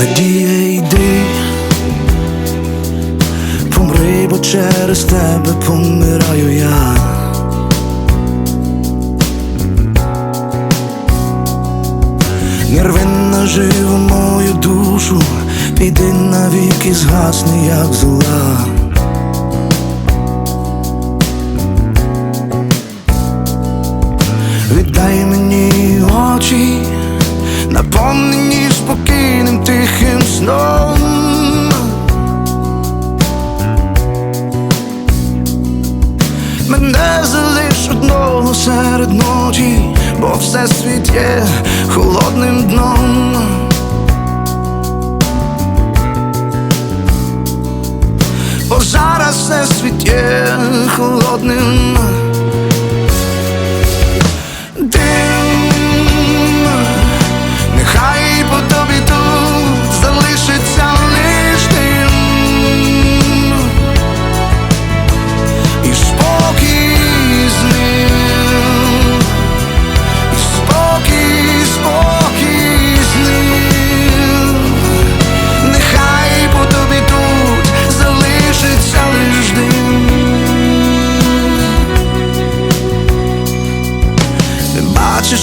Надія йди, помри, бо через тебе помираю я. Не рви мою душу, піди навіки, згасни, як зола. Тихим сном. Мене залиш одного серед ночі, бо все світ є холодним дном. Бо зараз все світ є холодним.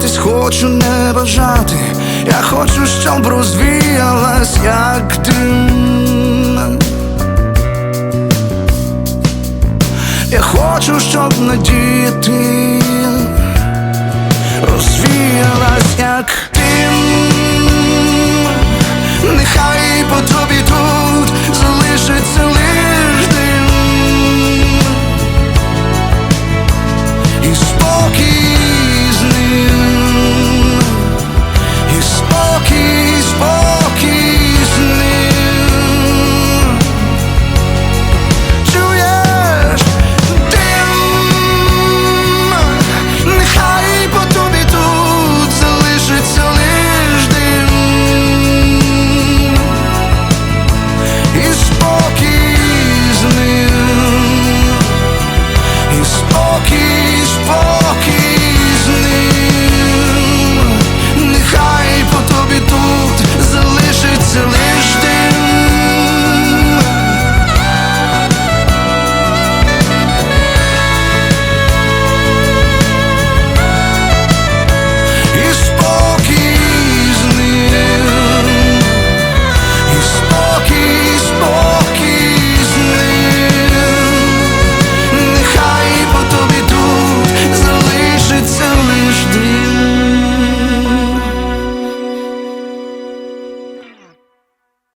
Сподіватись, хочу не бажати. Я хочу, щоб розвіялась, як дим. Я хочу, щоб надіяти розвіялась, як дим. Нехай по тобі тут залишиться